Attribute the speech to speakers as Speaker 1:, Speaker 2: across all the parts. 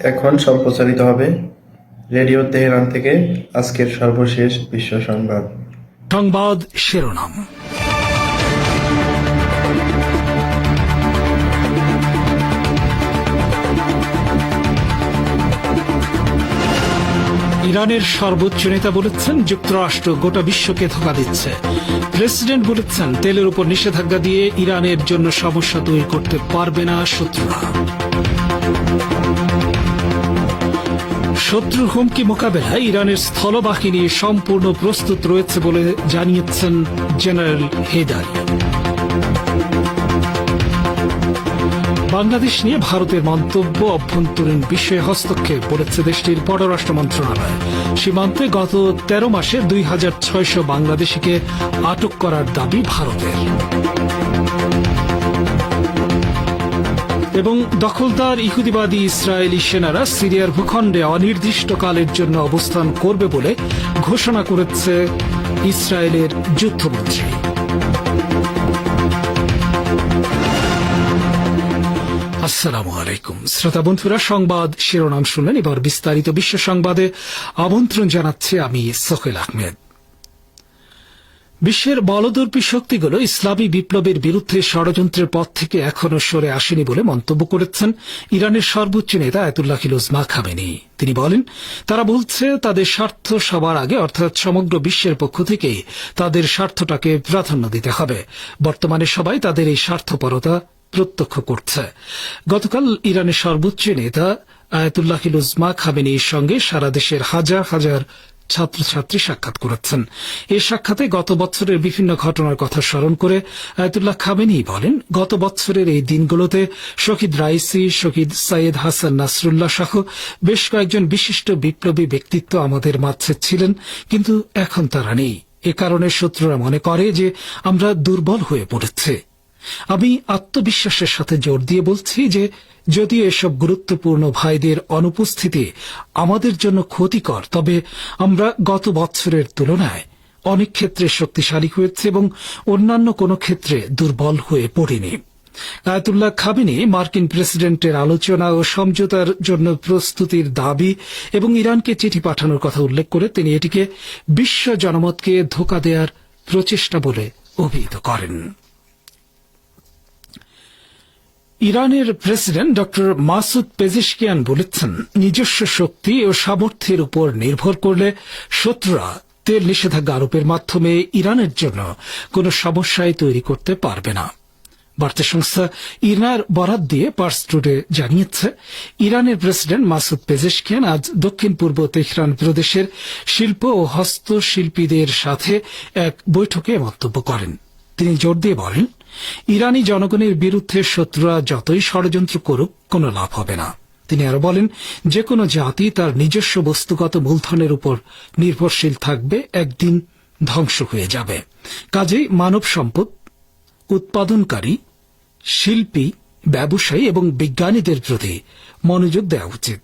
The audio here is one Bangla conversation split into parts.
Speaker 1: এখন সম্প্রচারিত হবে রেডিও তেহরান থেকে আজকের সর্বশেষ বিশ্ব সংবাদ।
Speaker 2: সংবাদ শিরোনাম। ইরানের সর্বোচ্চ নেতা বলেছেন, যুক্তরাষ্ট্র গোটা বিশ্বকে ধোকা দিচ্ছে। প্রেসিডেন্ট বলেছেন, তেলের উপর নিষেধাজ্ঞা দিয়ে ইরানের জন্য সমস্যা তৈরি করতে পারবে না শত্রুরা। শত্রুর হুমকি মোকাবেলায় ইরানের স্থলবাহিনী সম্পূর্ণ প্রস্তুত রয়েছে বলে জানিয়েছেন জেনারেল হেদারি। বাংলাদেশ নিয়ে ভারতের মন্তব্য অভ্যন্তরীণ বিষয়ে হস্তক্ষেপ বলেছে দেশটির পররাষ্ট্র মন্ত্রণালয়। সীমান্তে গত তেরো মাসে দুই হাজার ছয়শো বাংলাদেশিকে আটক করার দাবি ভারতের। এবং দখলদার ইহুদিবাদী ইসরায়েলি সেনারা সিরিয়ার ভূখণ্ডে অনির্দিষ্টকালের জন্য অবস্থান করবে বলে ঘোষণা করেছে ইসরায়েলের যুদ্ধমন্ত্রী। আসসালামু আলাইকুম। শ্রোতা বন্ধুরা, সংবাদ শিরোনাম শুনলেন। এবার বিস্তারিত বিশ্ব সংবাদে আমন্ত্রণ জানাচ্ছে আমি সোহেল আহমেদ। বিশ্বের বলদর্পী শক্তিগুলো ইসলামী বিপ্লবের বিরুদ্ধে ষড়যন্ত্রের পথ থেকে এখনও সরে আসেনি বলে মন্তব্য করেছেন ইরানের সর্বোচ্চ নেতা আয়তুল্লাহ খিলুজমা খামেনি তিনি বলেন, তারা বলছে, তাদের স্বার্থ সবার আগে, অর্থাৎ সমগ্র বিশ্বের পক্ষ থেকেই তাদের স্বার্থটাকে প্রাধান্য দিতে হবে। বর্তমানে সবাই তাদের এই স্বার্থপরতা প্রত্যক্ষ করছে। গতকাল ইরানের সর্বোচ্চ নেতা আয়াতুল্লাহ খিলুজমা খামেনির সঙ্গে সারা দেশের হাজার হাজার ছাত্রছাত্রী সাক্ষাৎ করেছেন। এই সাক্ষাতে গত বছরের বিভিন্ন ঘটনার কথা স্মরণ করে আয়তুল্লাহ খামেনি বলেন, গত বছরের এই দিনগুলোতে শহীদ রাইসি, শহীদ সৈয়দ হাসান নাসরুল্লাহ সহ বেশ কয়েকজন বিশিষ্ট বিপ্লবী ব্যক্তিত্ব আমাদের মাঝে ছিলেন, কিন্তু এখন তারা নেই। এ কারণে শত্রুরা মনে করে যে আমরা দুর্বল হয়ে পড়েছে। আমি আত্মবিশ্বাসের সাথে জোর দিয়ে বলছি যে যদিও এসব গুরুত্বপূর্ণ ভাইদের অনুপস্থিতি আমাদের জন্য ক্ষতিকর, তবে আমরা গত বছরের তুলনায় অনেক ক্ষেত্রে শক্তিশালী হয়েছে এবং অন্যান্য কোনো ক্ষেত্রে দুর্বল হয়ে পড়িনি। আয়াতুল্লাহ খামিনি মার্কিন প্রেসিডেন্টের আলোচনা ও সমঝোতার জন্য প্রস্তুতির দাবি এবং ইরানকে চিঠি পাঠানোর কথা উল্লেখ করে তিনি এটিকে বিশ্ব জনমতকে ধোকা দেওয়ার প্রচেষ্টা বলে অভিহিত করেন। ইরানের প্রেসিডেন্ট ড মাসুদ পেজিশকিয়ান বলেছেন, নিজস্ব শক্তি ও সামর্থ্যের উপর নির্ভর করলে শত্রুরা তেল নিষেধাজ্ঞা আরোপের মাধ্যমে ইরানের জন্য কোনো সমস্যাই তৈরি করতে পারবে না। বার্তা সংস্থা ইরার বরাত দিয়ে পার্স টুডে জানিয়েছে, ইরানের প্রেসিডেন্ট মাসুদ পেজেশকিয়ান আজ দক্ষিণ পূর্ব তেহরান প্রদেশের শিল্প ও হস্তশিল্পীদের সাথে এক বৈঠকে মন্তব্য করেন। তিনি জোর দিয়ে বলেন ইরানি জনগণের বিরুদ্ধে শত্রুরা যতই ষড়যন্ত্র করুক, কোনো লাভ হবে না। তিনি আরও বলেন যে কোনো জাতি তার নিজস্ব বস্তুগত মূলধনের উপর নির্ভরশীল থাকবে, একদিন ধ্বংস হয়ে যাবে। কাজেই মানব সম্পদ, উৎপাদনকারী, শিল্পী, ব্যবসায়ী এবং বিজ্ঞানীদের প্রতি মনোযোগ দেওয়া উচিত।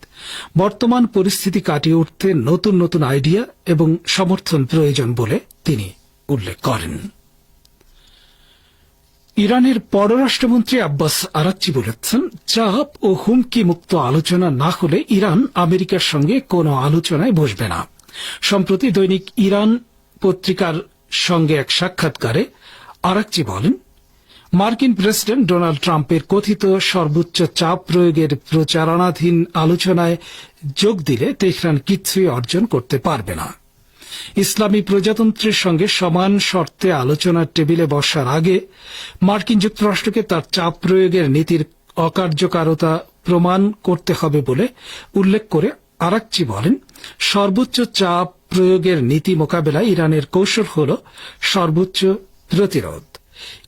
Speaker 2: বর্তমান পরিস্থিতি কাটিয়ে উঠতে নতুন নতুন আইডিয়া এবং সমর্থন প্রয়োজন বলে তিনি উল্লেখ করেন। ইরানের পররাষ্ট্রমন্ত্রী আব্বাস আরাচ্চি বলেছেন, চাপ ও হুমকি মুক্ত আলোচনা না হলে ইরান আমেরিকার সঙ্গে কোনো আলোচনায় বসবে না। সম্প্রতি দৈনিক ইরান পত্রিকার সঙ্গে এক সাক্ষাৎকারে আরাকচি বলেন, মার্কিন প্রেসিডেন্ট ডোনাল্ড ট্রাম্পের কথিত সর্বোচ্চ চাপ প্রয়োগের প্রচারণাধীন আলোচনায় যোগ দিলে তেহরান কিছুই অর্জন করতে পারবে না। ইসলামী প্রজাতন্ত্রের সঙ্গে সমান শর্তে আলোচনার টেবিলে বসার আগে মার্কিন যুক্তরাষ্ট্রকে তার চাপ প্রয়োগের নীতির অকার্যকারতা প্রমাণ করতে হবে বলে উল্লেখ করে আরাকচি বলেন, সর্বোচ্চ চাপ প্রয়োগের নীতি মোকাবেলায় ইরানের কৌশল হল সর্বোচ্চ প্রতিরোধ।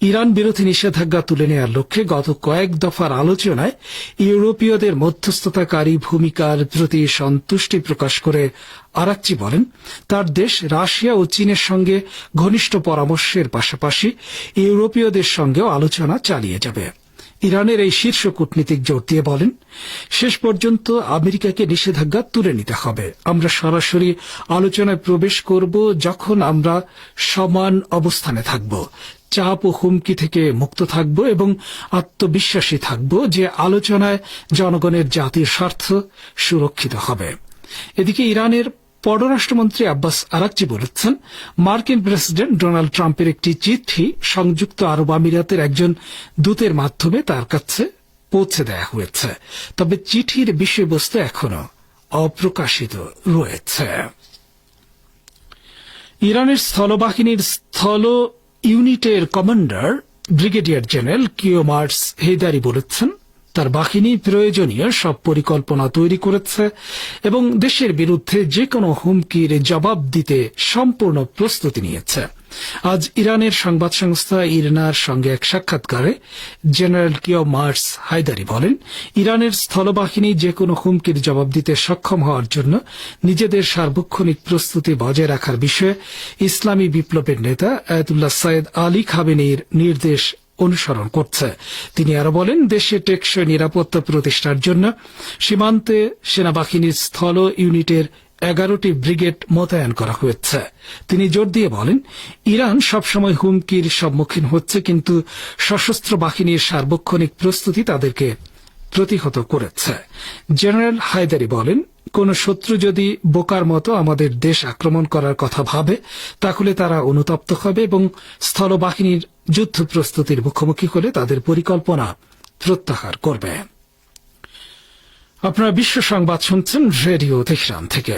Speaker 2: ইরান বিরোধী নিষেধাজ্ঞা তুলে নেওয়ার লক্ষ্যে গত কয়েক দফার আলোচনায় ইউরোপীয়দের মধ্যস্থতাকারী ভূমিকার প্রতি সন্তুষ্টি প্রকাশ করে আরাকচি বলেন, তার দেশ রাশিয়া ও চীনের সঙ্গে ঘনিষ্ঠ পরামর্শের পাশাপাশি ইউরোপীয়দের সঙ্গেও আলোচনা চালিয়ে যাবে। ইরানের এই শীর্ষ কূটনীতিক জোর দিয়ে বলেন, শেষ পর্যন্ত আমেরিকাকে নিষেধাজ্ঞা তুলে নিতে হবে। আমরা সরাসরি আলোচনায় প্রবেশ করব যখন আমরা সমান অবস্থানে থাকব। চাপ ও হুমকি থেকে মুক্ত থাকব এবং আত্মবিশ্বাসী থাকব যে আলোচনায় জনগণের জাতির স্বার্থ সুরক্ষিত হবে। এদিকে ইরানের পররাষ্ট্রমন্ত্রী আব্বাস আরাকচি বলেছেন, মার্কিন প্রেসিডেন্ট ডোনাল্ড ট্রাম্পের একটি চিঠি সংযুক্ত আরব আমিরাতের একজন দূতের মাধ্যমে তার কাছে পৌঁছে দেয়া হয়েছে। তবে চিঠির বিষয়বস্তু এখনও অপ্রকাশিত রয়েছে। ইরানের স্থলবাহিনীর স্থল ইউনিটের commander brigadier general Kiomars Heydari বলেছেন, তার বাহিনী প্রয়োজনীয় সব পরিকল্পনা তৈরি করেছে এবং দেশের বিরুদ্ধে যে কোনো হুমকির জবাব দিতে সম্পূর্ণ প্রস্তুতি নিয়েছে। আজ ইরানের সংবাদ সংস্থা ইরনার সঙ্গে এক সাক্ষাৎকারে জেনারেল কিও মার্স হায়দারি বলেন, ইরানের স্থলবাহিনী যে কোনো হুমকির জবাব দিতে সক্ষম হওয়ার জন্য নিজেদের সার্বক্ষণিক প্রস্তুতি বজায় রাখার বিষয়ে ইসলামী বিপ্লবের নেতা আয়াতুল্লাহ সৈয়দ আলী খাবেনির নির্দেশ অনুসরণ করছে। তিনি আরও বলেন, দেশে টেকসই নিরাপত্তা প্রতিষ্ঠার জন্য সীমান্তে সেনাবাহিনীর স্থল ইউনিটের এগারোটি ব্রিগেড মোতায়েন করা হয়েছে। তিনি জোর দিয়ে বলেন, ইরান সবসময় হুমকির সম্মুখীন হচ্ছে, কিন্তু সশস্ত্র বাহিনীর সার্বক্ষণিক প্রস্তুতি তাদেরকে প্রতিহত করেছে। জেনারেল হায়দারি বলেন, কোন শত্রু যদি বোকার মতো আমাদের দেশ আক্রমণ করার কথা ভাবে, তাহলে তারা অনুতপ্ত হবে এবং স্থলবাহিনীর যুদ্ধ প্রস্তুতির মুখোমুখি হলে তাদের পরিকল্পনা প্রত্যাহার করবে। আপনারা বিশ্ব সংবাদ শুনছেন রেডিও তেহরান থেকে।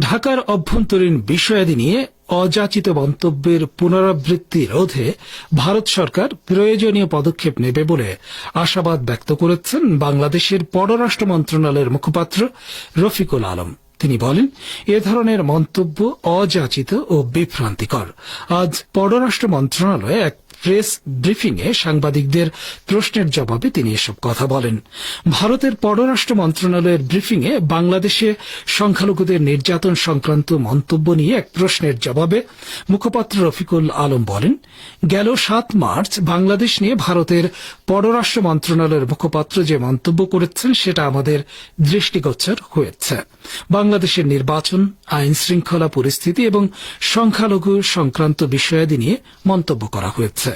Speaker 2: ঢাকার অভ্যন্তরীণ বিষয়াদি নিয়ে অযাচিত মন্তব্যের পুনরাবৃত্তি রোধে ভারত সরকার প্রয়োজনীয় পদক্ষেপ নেবে বলে আশাবাদ ব্যক্ত করেছেন বাংলাদেশের পররাষ্ট্র মন্ত্রণালয়ের মুখপাত্র রফিকুল আলম। তিনি বলেন, এ ধরনের মন্তব্য অযাচিত ও বিভ্রান্তিকর। আজ পররাষ্ট্র মন্ত্রণালয়ে এক প্রেস ব্রিফিংয়ে সাংবাদিকদের প্রশ্নের জবাবে তিনি এসব কথা বলেন। ভারতের পররাষ্ট্র মন্ত্রণালয়ের ব্রিফিংয়ে বাংলাদেশে সংখ্যালঘুদের নির্যাতন সংক্রান্ত মন্তব্য নিয়ে এক প্রশ্নের জবাবে মুখপাত্র রফিকুল আলম বলেন, গেল সাত মার্চ বাংলাদেশ নিয়ে ভারতের পররাষ্ট্র মন্ত্রণালয়ের মুখপাত্র যে মন্তব্য করেছেন সেটা আমাদের দৃষ্টিগোচর হয়েছে। বাংলাদেশের নির্বাচন, আইন শৃঙ্খলা পরিস্থিতি এবং সংখ্যালঘু সংক্রান্ত বিষয়াদি নিয়ে মন্তব্য করা হয়েছে।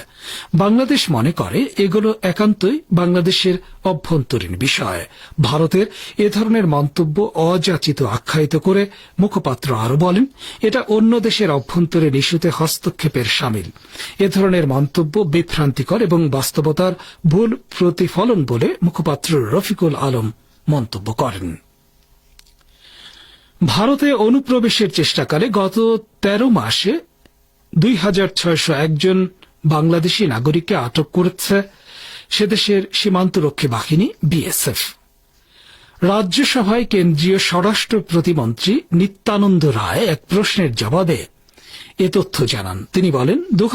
Speaker 2: বাংলাদেশ মনে করে, এগুলো একান্তই বাংলাদেশের অভ্যন্তরীণ বিষয়। ভারতের এ ধরনের মন্তব্য অযাচিত আখ্যায়িত করে মুখপাত্র আরও বলেন, এটা অন্য দেশের অভ্যন্তরীণ ইস্যুতে হস্তক্ষেপের সামিল। এ ধরনের মন্তব্য বিভ্রান্তিকর এবং বাস্তবতার ভুল প্রতিফলন বলে মুখপাত্র রফিকুল আলম মন্তব্য করেন। ভারতে অনুপ্রবেশের চেষ্টাকালে গত ১৩ মাসে দুই হাজার ছয়শো একজন বাংলাদেশি নাগরিককে আটক করেছে সেদেশের সীমান্তরক্ষী বাহিনী, বিএসএফ। রাজ্যসভায় কেন্দ্রীয় স্বরাষ্ট্র প্রতিমন্ত্রী নিত্যানন্দ রায় এক প্রশ্নের জবাবে এ তথ্য জানান। তিনি বলেন দু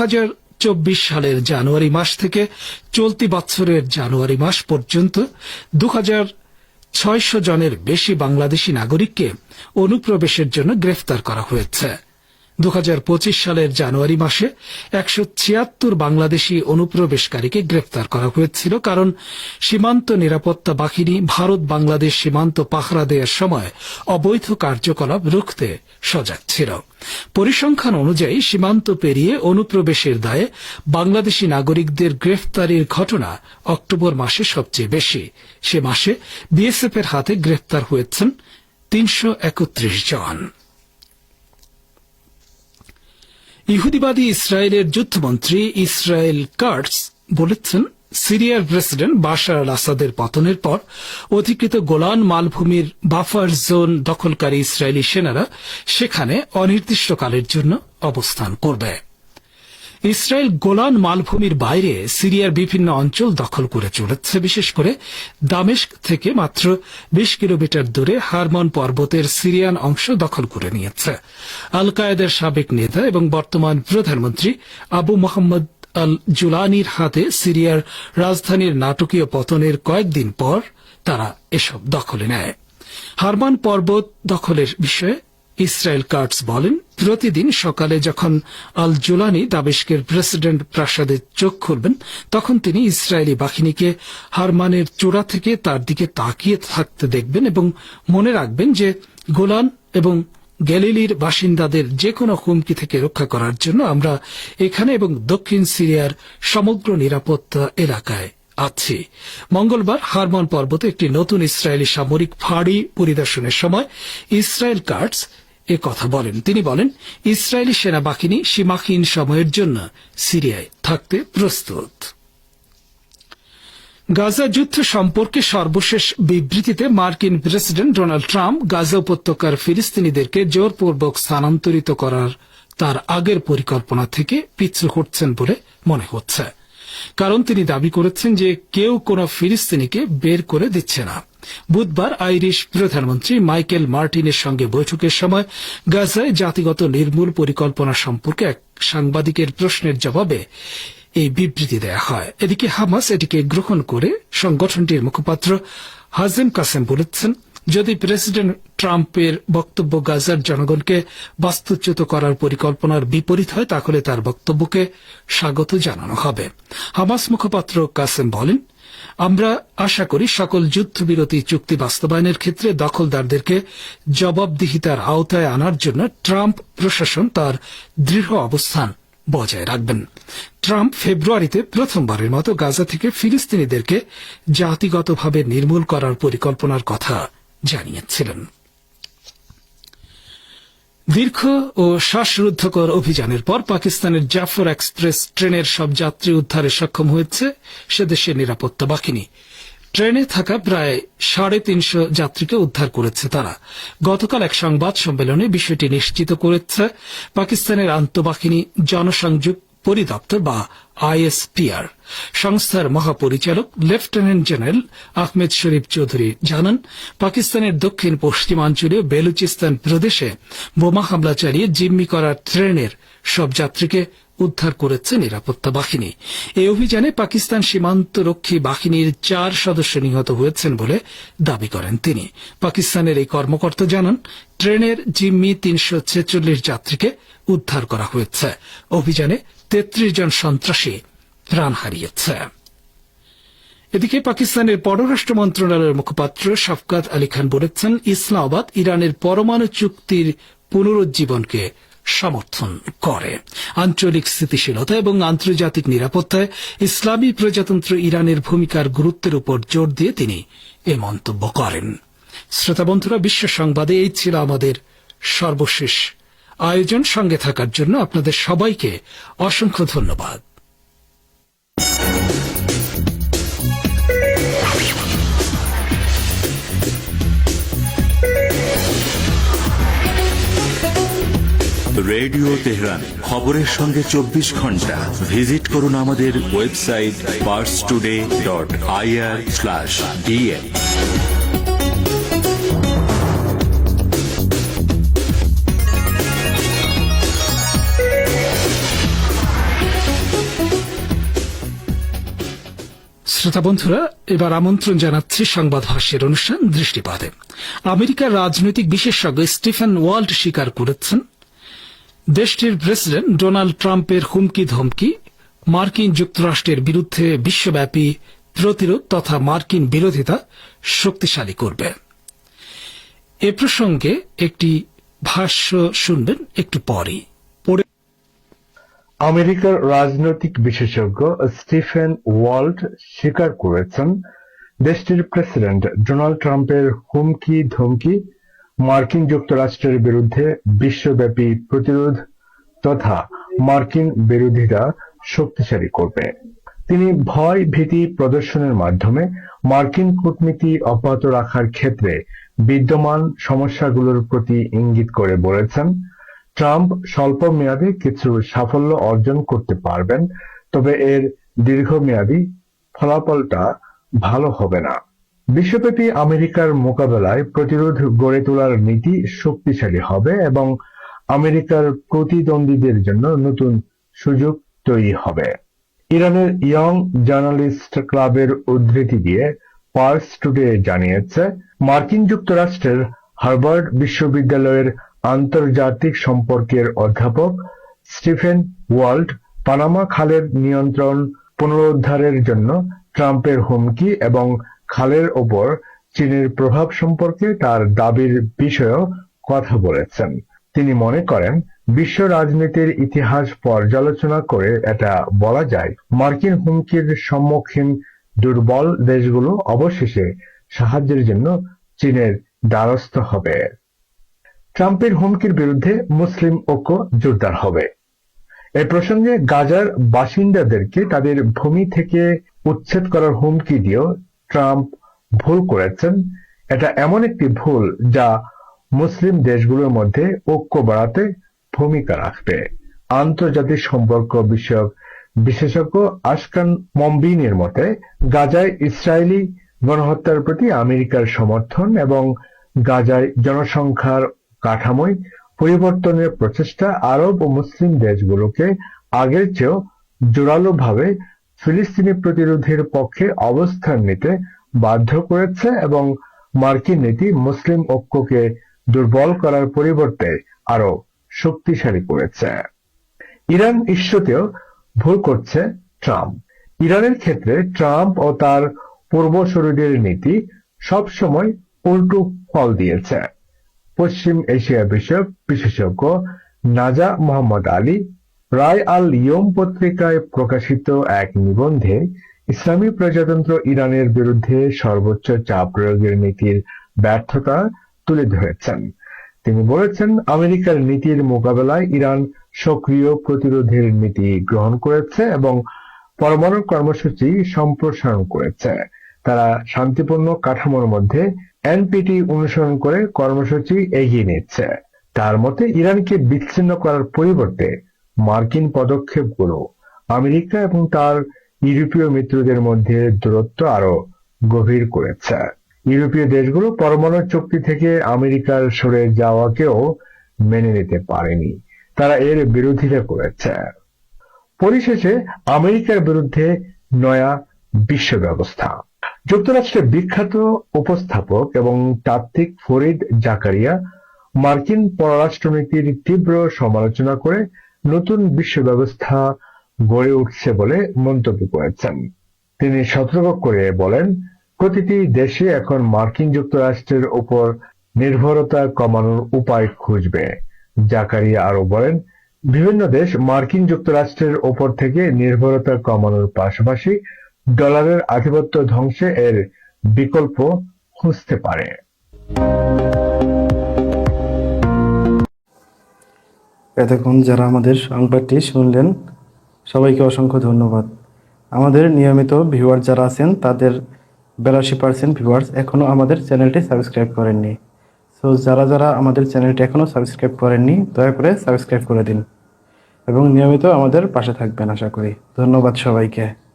Speaker 2: চব্বিশ সালের জানুয়ারি মাস থেকে চলতি বছরের জানুয়ারি মাস পর্যন্ত দু ছয়শো জনের বেশি বাংলাদেশি নাগরিককে অনুপ্রবেশের জন্য গ্রেফতার করা হয়েছে। দু হাজার পঁচিশ সালের জানুয়ারি মাসে একশো ছিয়াত্তর বাংলাদেশি অনুপ্রবেশকারীকে গ্রেফতার করা হয়েছিল কারণ সীমান্ত নিরাপত্তা বাহিনী ভারত বাংলাদেশ সীমান্ত পাহারা দেওয়ার সময় অবৈধ কার্যকলাপ রুখতে সজাগ ছিল। পরিসংখ্যান অনুযায়ী সীমান্ত পেরিয়ে অনুপ্রবেশের দায়ে বাংলাদেশি নাগরিকদের গ্রেফতারির ঘটনা অক্টোবর মাসে সবচেয়ে বেশি। সে মাসে বিএসএফ এর হাতে গ্রেফতার হয়েছেন তিনশো একত্রিশ জন। ইহুদিবাদী ইসরায়েলের যুদ্ধমন্ত্রী ইসরায়েল কার্টস বলেছেন, সিরিয়ার প্রেসিডেন্ট বাশার আল আসাদের পতনের পর অধিকৃত গোলান মালভূমির বাফার জোন দখলকারী ইসরায়েলি সেনারা সেখানে অনির্দিষ্টকালের জন্য অবস্থান করবে। ইসরায়েল গোলান মালভূমির বাইরে সিরিয়ার বিভিন্ন অঞ্চল দখল করে চলেছে, বিশেষ করে দামেস্ক থেকে মাত্র বিশ কিলোমিটার দূরে হারমন পর্বতের সিরিয়ান অংশ দখল করে নিয়েছে। আল কায়েদের সাবেক নেতা এবং বর্তমান প্রধানমন্ত্রী আবু মোহাম্মদ আল জুলানির হাতে সিরিয়ার রাজধানীর নাটকীয় পতনের কয়েকদিন পর তারা এসব দখলে নেয়। হারমান পর্বত দখলের বিষয়ে ইসরায়েল কার্টস বলেন, প্রতিদিন সকালে যখন আল জুলানি দামেস্কের প্রেসিডেন্ট প্রাসাদে চোখ খুলবেন, তখন তিনি ইসরায়েলি বাহিনীকে হারমানের চূড়া থেকে তার দিকে তাকিয়ে থাকতে দেখবেন এবং মনে রাখবেন যে গোলান এবং গ্যালিলির বাসিন্দাদের যে কোনো হুমকি থেকে রক্ষা করার জন্য আমরা এখানে এবং দক্ষিণ সিরিয়ার সমগ্র নিরাপত্তা এলাকায় আছি। মঙ্গলবার হারমন পর্বতে একটি নতুন ইসরায়েলি সামরিক ফাঁড়ি পরিদর্শনের সময় ইসরায়েল কার্ডস এ কথা বলেন। তিনি বলেন, ইসরায়েলি সেনাবাহিনী সীমাহীন সময়ের জন্য সিরিয়ায় থাকতে প্রস্তুত। গাজা যুদ্ধ সম্পর্কে সর্বশেষ বিবৃতিতে মার্কিন প্রেসিডেন্ট ডোনাল্ড ট্রাম্প গাজা উপত্যকার ফিলিস্তিনিদেরকে জোরপূর্বক স্থানান্তরিত করার তার আগের পরিকল্পনা থেকে পিছু হটছেন বলে মনে হচ্ছে। কারণ তিনি দাবি করেছেন যে কেউ কোনো ফিলিস্তিনিকে বের করে দিচ্ছে না। বুধবার আইরিশ প্রধানমন্ত্রী মাইকেল মার্টিনের সঙ্গে বৈঠকের সময় গাজায় জাতিগত নির্মূল পরিকল্পনা সম্পর্কে এক সাংবাদিকের প্রশ্নের জবাবে এই বিবৃতি দেয়া হয়। এদিকে হামাস এটিকে গ্রহণ করে সংগঠনটির মুখপাত্র হাজেম কাসেম বলেছেন যদি প্রেসিডেন্ট ট্রাম্পের বক্তব্য গাজার জনগণকে বাস্তুচ্যুত করার পরিকল্পনার বিপরীত হয়, তাহলে তার বক্তব্যকে স্বাগত জানানো হবে। হামাস মুখপাত্র কাসেম বলেন, আমরা আশা করি সকল যুদ্ধবিরতি চুক্তি বাস্তবায়নের ক্ষেত্রে দখলদারদেরকে জবাবদিহিতার আওতায় আনার জন্য ট্রাম্প প্রশাসন তার দৃঢ় অবস্থান বজায় রাখবেন। ট্রাম্প ফেব্রুয়ারিতে প্রথমবারের মতো গাজা থেকে ফিলিস্তিনিদেরকে জাতিগতভাবে নির্মূল করার পরিকল্পনার কথা জানিয়েছিলেন। দীর্ঘ ও শ্বাসরুদ্ধকর অভিযানের পর পাকিস্তানের জাফর এক্সপ্রেস ট্রেনের সব যাত্রী উদ্ধারে সক্ষম হয়েছে সে দেশের নিরাপত্তা বাহিনী। ট্রেনে থাকা প্রায় সাড়ে তিনশো যাত্রীকে উদ্ধার করেছে তারা। গতকাল এক সংবাদ সম্মেলনে বিষয়টি নিশ্চিত করেছে পাকিস্তানের আন্তঃবাহিনী জনসংযোগ পরিদপ্তর বা আইএসপিআর। সংস্থার মহাপরিচালক, লেফটেন্যান্ট জেনারেল আহমেদ শরীফ চৌধুরী জানান, পাকিস্তানের দক্ষিণ পশ্চিমাঞ্চলীয় বেলুচিস্তান প্রদেশে বোমা হামলা চালিয়ে জিম্মি করা ট্রেনের সব যাত্রীকে উদ্ধার করেছে নিরাপত্তা বাহিনী। এই অভিযানে পাকিস্তান সীমান্তরক্ষী বাহিনীর চার সদস্য নিহত হয়েছেন বলে দাবি করেন তিনি। পাকিস্তানের এই কর্মকর্তা জানান, ট্রেনের জিম্মি তিনশো ছেচল্লিশ যাত্রীকে উদ্ধার করা হয়েছে। অভিযানে তেত্রিশ জন সন্ত্রাসী প্রাণ হারিয়েছে। এদিকে পাকিস্তানের পররাষ্ট্র মন্ত্রণালয়ের মুখপাত্র শফকাত আলী খান বলেছেন, ইসলামাবাদ ইরানের পরমাণু চুক্তির পুনরুজ্জীবনকে সমর্থন করে। আঞ্চলিক স্থিতিশীলতা এবং আন্তর্জাতিক নিরাপত্তায় ইসলামী প্রজাতন্ত্র ইরানের ভূমিকার গুরুত্বের উপর জোর দিয়ে তিনি এ মন্তব্য করেন। শ্রোতা বন্ধুরা, বিশ্ব সংবাদে এই ছিল আমাদের সর্বশেষ আয়োজন সঙ্গে থাকার জন্য আপনাদের সবাইকে অসংখ্য ধন্যবাদ।
Speaker 3: রেডিও তেহরান, খবরের সঙ্গে চব্বিশ ঘণ্টা। ভিজিট করুন আমাদের website Pars Today dot I R slash D N
Speaker 2: শ্রোতা বন্ধুরা, এবার আমন্ত্রণ জানাচ্ছি সংবাদ ভাষ্যের অনুষ্ঠান দৃষ্টিপাতে। আমেরিকার রাজনৈতিক বিশেষজ্ঞ স্টিফেন ওয়াল্ট স্বীকার করেছেন, দেশটির প্রেসিডেন্ট ডোনাল্ড ট্রাম্পের হুমকি ধমকি, মার্কিন যুক্তরাষ্ট্রের বিরুদ্ধে বিশ্বব্যাপী প্রতিরোধ তথা মার্কিন বিরোধিতা শক্তিশালী করবে। এ প্রসঙ্গে একটি ভাষ্য শুনবেন একটু পরেই।
Speaker 4: আমেরিকার রাজনৈতিক বিশেষজ্ঞ স্টিফেন ওয়াল্ট স্বীকার করেছেন, দেশটির প্রেসিডেন্ট ডোনাল্ড ট্রাম্পের হুমকি ধমকি, মার্কিন যুক্তরাষ্ট্রের বিরুদ্ধে বিশ্বব্যাপী প্রতিরোধ তথা মার্কিন বিরোধিতা শক্তিশালী করবে। তিনি ভয় ভীতি প্রদর্শনের মাধ্যমে মার্কিন কূটনীতি অব্যাহত রাখার ক্ষেত্রে বিদ্যমান সমস্যাগুলোর প্রতি ইঙ্গিত করে বলেছেন ট্রাম্প স্বল্প মেয়াদে কিছু সাফল্য অর্জন করতে পারবেন, তবে এর দীর্ঘমেয়াদী ফলাফলটা ভালো হবে না। বিশ্বব্যাপী আমেরিকার মোকাবেলায় প্রতিরোধ গড়ে তোলার নীতি শক্তিশালী হবে এবং আমেরিকার প্রতিদ্বন্দ্বীদের জন্য নতুন সুযোগ তৈরি হবে। ইরানের ইয়ং জার্নালিস্ট ক্লাবের উদ্ধৃতি দিয়ে পার্স টুডে জানিয়েছে, মার্কিন যুক্তরাষ্ট্রের হার্ভার্ড বিশ্ববিদ্যালয়ের আন্তর্জাতিক সম্পর্কের অধ্যাপক স্টিফেন ওয়াল্ট পানামা খালের নিয়ন্ত্রণ পুনরুদ্ধারের জন্য ট্রাম্পের হুমকি এবং খালের ওপর চীনের প্রভাব সম্পর্কে তার দাবির বিষয়েও কথা বলেছেন। তিনি মনে করেন, বিশ্ব রাজনীতির ইতিহাস পর্যালোচনা করে এটা বলা যায়, মার্কিন হুমকির সম্মুখীন দুর্বল দেশগুলো অবশেষে সাহায্যের জন্য চীনের দ্বারস্থ হবে। ট্রাম্পের হুমকির বিরুদ্ধে মুসলিম ঐক্য জোরদার হবে। এ প্রসঙ্গে গাজার বাসিন্দাদেরকে তাদের ভূমি থেকে উচ্ছেদ করার হুমকি দিয়েও ট্রাম্প ভুল করেছেন। এটা এমন একটি ভুল যা মুসলিম দেশগুলোর মধ্যে ঐক্য বাড়াতে ভূমিকা রাখবে। আন্তর্জাতিক সম্পর্ক বিষয়ক বিশেষজ্ঞ আশকান মম্বিনের মতে, গাজায় ইসরায়েলি গণহত্যার প্রতি আমেরিকার সমর্থন এবং গাজায় জনসংখ্যার কাঠামোয় পরিবর্তনের প্রচেষ্টা আরব ও মুসলিম দেশগুলোকে আগের চেয়েও জোরালোভাবে ফিলিস্তিনি প্রতিরোধের পক্ষে অবস্থান নিতে বাধ্য করেছে এবং মার্কিন নীতি মুসলিম ঐক্যকে দুর্বল করার পরিবর্তে আরও শক্তিশালী করেছে। ইরান ইস্যুতেও ভুল করছে ট্রাম্প। ইরানের ক্ষেত্রে ট্রাম্প ও তার পূর্বসূরীদের নীতি সবসময় উল্টো ফল দিয়েছে। পশ্চিম এশিয়া বিষয়ক বিশেষজ্ঞ নাজা মোহাম্মদ আলী রায় আল ইয়ম পত্রিকায় প্রকাশিত এক নিবন্ধে ইসলামী প্রজাতন্ত্র ইরানের বিরুদ্ধে সর্বোচ্চ চাপ প্রয়োগের নীতির ব্যর্থতা তুলে ধরেছেন। তিনি বলেছেন, আমেরিকার নীতির মোকাবেলায় ইরান সক্রিয় প্রতিরোধের নীতি গ্রহণ করেছে এবং পরমাণু কর্মসূচি সম্প্রসারণ করেছে। তারা শান্তিপূর্ণ কাঠামোর মধ্যে এনপিটি অনুসরণ করে কর্মসূচি এগিয়ে নিচ্ছে। তার মতে, ইরানকে বিচ্ছিন্ন করার পরিবর্তে মার্কিন পদক্ষেপগুলো আমেরিকা এবং তার ইউরোপীয় মিত্রদের মধ্যে দূরত্ব আরও গভীর করেছে। ইউরোপীয় দেশগুলো পরমাণু চুক্তি থেকে আমেরিকার সরে যাওয়াকেও মেনে নিতে পারেনি। তারা এর বিরোধিতা করেছে। পরিশেষে, আমেরিকার বিরুদ্ধে নয়া বিশ্ব ব্যবস্থা। যুক্তরাষ্ট্রের বিখ্যাত উপস্থাপক এবং তাত্ত্বিক ফরিদ জাকারিয়া মার্কিন পররাষ্ট্রনীতির তীব্র সমালোচনা করে নতুন বিশ্ব ব্যবস্থা গড়ে উঠছে বলে মন্তব্য করেছেন। তিনি সতর্ক করে বলেন, প্রতিটি দেশে এখন মার্কিন যুক্তরাষ্ট্রের উপর নির্ভরতা কমানোর উপায় খুঁজবে। জাকারিয়া আরও বলেন, বিভিন্ন দেশ মার্কিন যুক্তরাষ্ট্রের ওপর থেকে নির্ভরতা কমানোর পাশাপাশি ডলারের আধিপত্য ধ্বংসে এর বিকল্প খুঁজতে পারে।
Speaker 1: এতক্ষণ যারা আমাদের সংবাদটি শুনলেন, সবাইকে অসংখ্য ধন্যবাদ। আমাদের নিয়মিত ভিউয়ার যারা আছেন, তাদের বিরাশি পার্সেন্ট ভিউয়ার্স এখনও আমাদের চ্যানেলটি সাবস্ক্রাইব করেননি। সো যারা যারা আমাদের চ্যানেলটি এখনও সাবস্ক্রাইব করেননি, দয়া করে সাবস্ক্রাইব করে দিন। এবং নিয়মিত আমাদের পাশে থাকবেন, আশা করি। ধন্যবাদ সবাইকে।